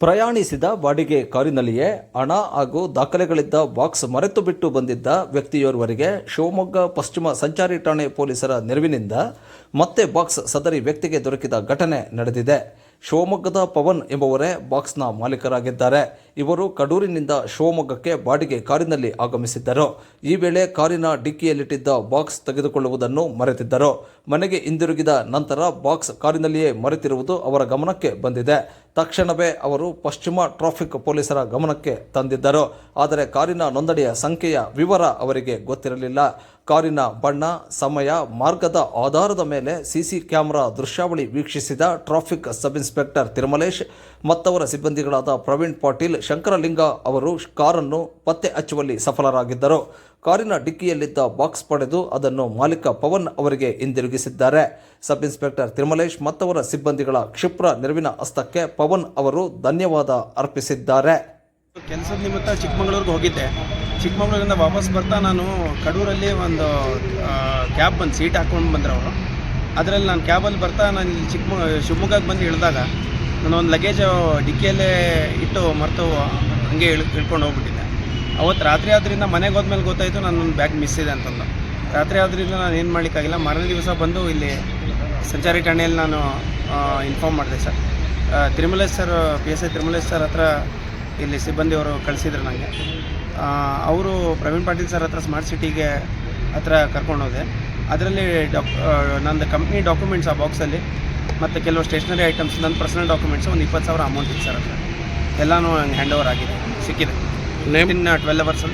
ಪ್ರಯಾಣಿಸಿದ ಬಾಡಿಗೆ ಕಾರಿನಲ್ಲಿಯೇ ಹಣ ಹಾಗೂ ದಾಖಲೆಗಳಿದ್ದ ಬಾಕ್ಸ್ ಮರೆತು ಬಿಟ್ಟು ಬಂದಿದ್ದ ವ್ಯಕ್ತಿಯೋರ್ವರಿಗೆ ಶಿವಮೊಗ್ಗ ಪಶ್ಚಿಮ ಸಂಚಾರಿ ಠಾಣೆ ಪೊಲೀಸರ ನೆರವಿನಿಂದ ಮತ್ತೆ ಬಾಕ್ಸ್ ಸದರಿ ವ್ಯಕ್ತಿಗೆ ದೊರಕಿದ ಘಟನೆ ನಡೆದಿದೆ. ಶಿವಮೊಗ್ಗದ ಪವನ್ ಎಂಬುವರೇ ಬಾಕ್ಸ್ನ ಮಾಲೀಕರಾಗಿದ್ದಾರೆ. ಇವರು ಕಡೂರಿನಿಂದ ಶಿವಮೊಗ್ಗಕ್ಕೆ ಬಾಡಿಗೆ ಕಾರಿನಲ್ಲಿ ಆಗಮಿಸಿದ್ದರು. ಈ ವೇಳೆ ಕಾರಿನ ಡಿಕ್ಕಿಯಲ್ಲಿಟ್ಟಿದ್ದ ಬಾಕ್ಸ್ ತೆಗೆದುಕೊಳ್ಳುವುದನ್ನು ಮರೆತಿದ್ದರು. ಮನೆಗೆ ಹಿಂದಿರುಗಿದ ನಂತರ ಬಾಕ್ಸ್ ಕಾರಿನಲ್ಲಿಯೇ ಮರೆತಿರುವುದು ಅವರ ಗಮನಕ್ಕೆ ಬಂದಿದೆ. ತಕ್ಷಣವೇ ಅವರು ಪಶ್ಚಿಮ ಟ್ರಾಫಿಕ್ ಪೊಲೀಸರ ಗಮನಕ್ಕೆ ತಂದಿದ್ದರು. ಆದರೆ ಕಾರಿನ ನೋಂದಣಿಯ ಸಂಖ್ಯೆಯ ವಿವರ ಅವರಿಗೆ ಗೊತ್ತಿರಲಿಲ್ಲ. ಕಾರಿನ ಬಣ್ಣ, ಸಮಯ, ಮಾರ್ಗದ ಆಧಾರದ ಮೇಲೆ ಸಿಸಿ ಕ್ಯಾಮೆರಾ ದೃಶ್ಯಾವಳಿ ವೀಕ್ಷಿಸಿದ ಟ್ರಾಫಿಕ್ ಸಬ್ ಇನ್ಸ್ಪೆಕ್ಟರ್ ತಿರುಮಲೇಶ್, ಮತ್ತವರ ಸಿಬ್ಬಂದಿಗಳಾದ ಪ್ರವೀಣ್ ಪಾಟೀಲ್, ಶಂಕರಲಿಂಗ ಅವರು ಕಾರನ್ನು ಪತ್ತೆ ಹಚ್ಚುವಲ್ಲಿ ಸಫಲರಾಗಿದ್ದರು. ಕಾರಿನ ಡಿಕ್ಕಿಯಲ್ಲಿದ್ದ ಬಾಕ್ಸ್ ಪಡೆದು ಅದನ್ನು ಮಾಲೀಕ ಪವನ್ ಅವರಿಗೆ ಹಿಂದಿರುಗಿಸಿದ್ದಾರೆ. ಸಬ್ ಇನ್ಸ್ಪೆಕ್ಟರ್ ತಿರುಮಲೇಶ್ ಮತ್ತವರ ಸಿಬ್ಬಂದಿಗಳ ಕ್ಷಿಪ್ರ ನೆರವಿನ ಹಸ್ತಕ್ಕೆ ಪವನ್ ಅವರು ಧನ್ಯವಾದ ಅರ್ಪಿಸಿದ್ದಾರೆ. ಕೆಲಸದ ನಿಮಿತ್ತ ಚಿಕ್ಕಮಗಳೂರಿಗೆ ಹೋಗಿದ್ದೆ. ಚಿಕ್ಕಮಗಳೂರಿಂದ ವಾಪಸ್ ಬರ್ತಾ ನಾನು ಕಡೂರಲ್ಲಿ ಒಂದು ಕ್ಯಾಬ್ ಬಂದು ಸೀಟ್ ಹಾಕ್ಕೊಂಡು ಬಂದ್ರೆ ಅವರು. ಅದರಲ್ಲಿ ನಾನು ಕ್ಯಾಬಲ್ಲಿ ಬರ್ತಾ ನಾನು ಇಲ್ಲಿ ಚಿಕ್ಕ ಶಿವಮೊಗ್ಗಕ್ಕೆ ಬಂದು ಇಳಿದಾಗ ನಾನು ಒಂದು ಲಗೇಜ್ ಡಿಕ್ಕಿಯಲ್ಲೇ ಇಟ್ಟು ಮರೆತು ಹಂಗೆ ಇಳ್, ಇಳ್ಕೊಂಡು ಹೋಗ್ಬಿಟ್ಟಿದ್ದೆ. ಅವತ್ತು ರಾತ್ರಿ ಆದ್ರಿಂದ ಮನೆಗೆ ಹೋದ್ಮೇಲೆ ಗೊತ್ತಾಯಿತು ನನ್ನ ಒಂದು ಬ್ಯಾಗ್ ಮಿಸ್ ಇದೆ ಅಂತಂದು. ರಾತ್ರಿ ಆದ್ರಿಂದ ನಾನು ಏನು ಮಾಡಲಿಕ್ಕಾಗಿಲ್ಲ, ಮರನೇ ದಿವಸ ಬಂದು ಇಲ್ಲಿ ಸಂಚಾರಿ ಠಾಣೆಯಲ್ಲಿ ನಾನು ಇನ್ಫಾರ್ಮ್ ಮಾಡಿದೆ sir. Tirumalesh sir P S I Tirumalesh sir ಹತ್ರ ಇಲ್ಲಿ ಸಿಬ್ಬಂದಿಯವರು ಕಳಿಸಿದ್ರು ನನಗೆ ಅವರು ಪ್ರವೀಣ್ ಪಾಟೀಲ್ ಸರ್ ಹತ್ರ ಸ್ಮಾರ್ಟ್ ಸಿಟಿಗೆ ಹತ್ರ ಕರ್ಕೊಂಡು ಹೋದೆ ಅದರಲ್ಲಿ ಡಾಕ್ ನಂದು ಕಂಪ್ನಿ ಡಾಕ್ಯುಮೆಂಟ್ಸ್ ಆ ಬಾಕ್ಸಲ್ಲಿ ಮತ್ತು ಕೆಲವು ಸ್ಟೇಷನರಿ ಐಟಮ್ಸ್ ನನ್ನ ಪರ್ಸನಲ್ ಡಾಕ್ಯುಮೆಂಟ್ಸ್ ಒಂದು ಇಪ್ಪತ್ತು ಸಾವಿರ ಅಮೌಂಟ್ ಇತ್ತು ಸರ್ ಹತ್ರ. ಎಲ್ಲನೂ ಹ್ಯಾಂಡ್ ಓವರ್ ಆಗಿದೆ, ಸಿಕ್ಕಿದೆ. Name in twelve hours